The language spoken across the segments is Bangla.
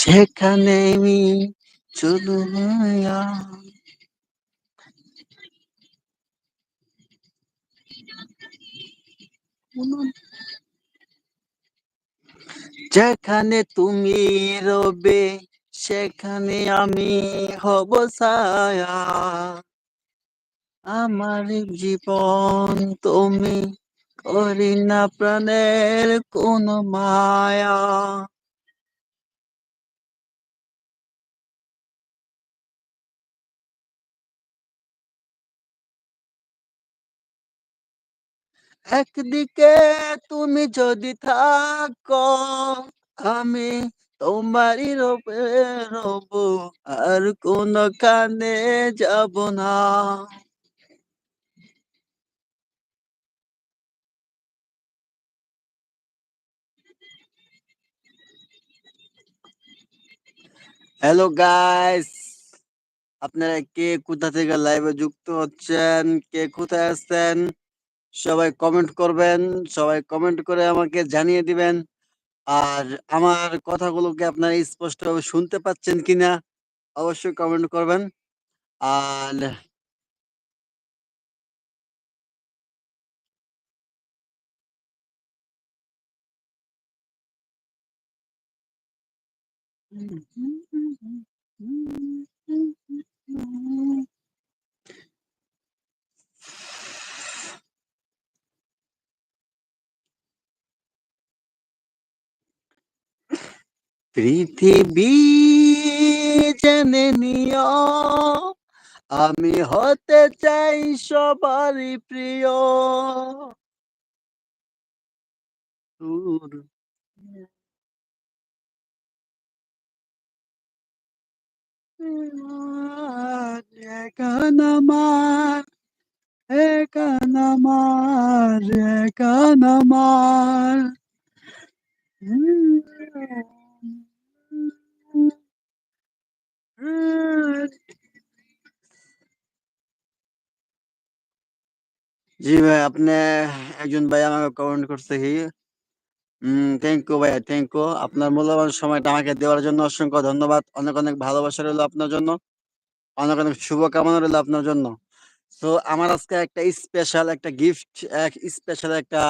সেখানে আমি মায়া যেখানে তুমি রবে, সেখানে আমি হব ছায়া। আমার জীবন তুমি করি না প্রাণের কোন মায়া। একদিকে তুমি যদি থাকো, আমি তোমারই রবে রব, আর কোনো কানে যাব না। হ্যালো গাইস আপনারা কে কোথা থেকে লাইভে যুক্ত হচ্ছেন? কে কোথায় আছেন? সবাই কমেন্ট করবেন, সবাই কমেন্ট করে আমাকে জানিয়ে দিবেন। আর আমার কথাগুলোকে আপনারা স্পষ্টভাবে শুনতে পাচ্ছেন কিনা অবশ্যই কমেন্ট করবেন। আর পৃথিবী জেনে নিও আমি হতে চাই সবারই প্রিয়। দূর একান আমার একান আমার জি ভাই, আপনি একজন ভাই আমাকে কমেন্ট করছে কি থ্যাংক ইউ ভাইয়া থ্যাংক ইউ আপনার মূল্যবান সময়টা আমাকে দেওয়ার জন্য অসংখ্য ধন্যবাদ। অনেক অনেক ভালোবাসা রইল আপনার জন্য। অনেক অনেক শুভকামনা রইল আপনার জন্য। তো আমার আজকে একটা স্পেশাল একটা গিফট এক স্পেশাল একটা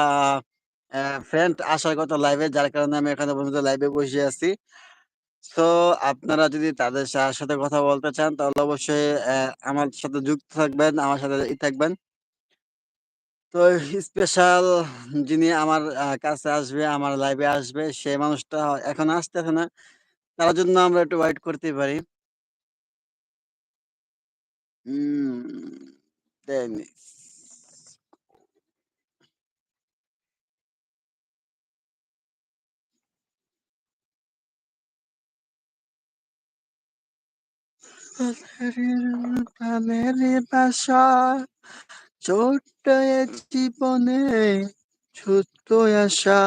ফ্রেন্ড আসার কথা লাইভে যার কারণে আমি এখানে পর্যন্ত লাইভে বসে আছি। তো আপনারা যদি তাদের সাথে কথা বলতে চান, তাহলে অবশ্যই আমার সাথে যুক্ত থাকবেন, আমার সাথে থাকবেন। তো স্পেশাল যিনি আমার কাছে আসবে, আমার লাইভে আসবে, সেই মানুষটা এখন আসতেছে না। তার জন্য আমরা একটু ওয়েট করতে পারি। উম বাসা ছোট্ট জীবনে ছোট্ট আশা।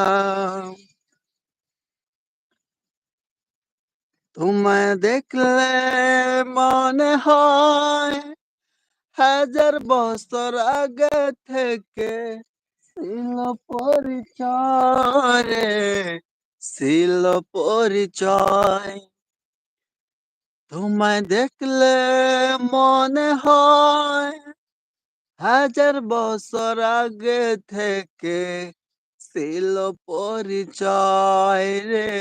তোমায় দেখলে মনে হয় হাজার বছর আগে থেকে ছিল পরিচয় ছিল পরিচয়। তোমায় দেখলে মনে হয় হাজার বছর আগে থেকে ছিল পরিচয় রে,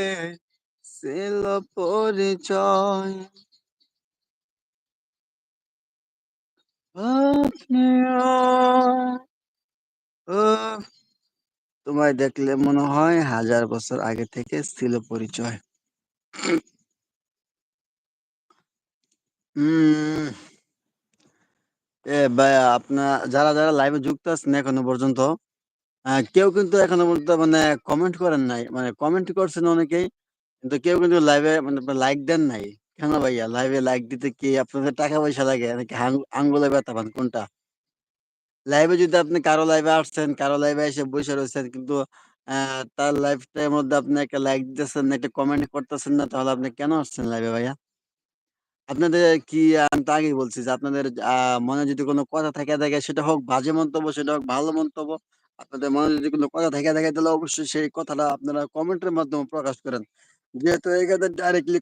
ছিল পরিচয়। তোমায় দেখলে মনে হয় হাজার বছর আগে থেকে ছিল পরিচয়। ভাইয়া আপনার যারা যারা লাইভে যুক্ত আছেন এখনও পর্যন্ত কেউ কিন্তু এখনও পর্যন্ত মানে কমেন্ট করেন নাই। মানে কমেন্ট করছেন অনেকেই, কিন্তু কেউ কিন্তু লাইভে মানে লাইক দেন নাই। কেন ভাইয়া? লাইভে লাইক দিতে কি আপনাদের টাকা পয়সা লাগে? নাকি আঙ্গ- আঙ্গুলে ব্যথা পান? কোনটা? লাইভে যদি আপনি কারও লাইভে আসছেন, কারও লাইভে এসে বসে রয়েছেন, কিন্তু তার লাইফটার মধ্যে আপনি একটা লাইক দিতেছেন, একটা কমেন্ট করতেছেন না, তাহলে আপনি কেন আসছেন লাইভে ভাইয়া? আপনাদের কি, আমি তো আগেই বলছি যে আপনাদের মনে যদি কোনো কথা থেকে থাকে, সেটা হোক বাজে মন্তব্য, সেটা হোক ভালো মন্তব্য, আপনাদের মনে যদি কোনো কথা থেকে থাকে, তাহলে অবশ্যই সেই কথাটা আপনারা কমেন্টের মাধ্যমে প্রকাশ করেন। যেহেতু এখানে ডাইরেক্টলি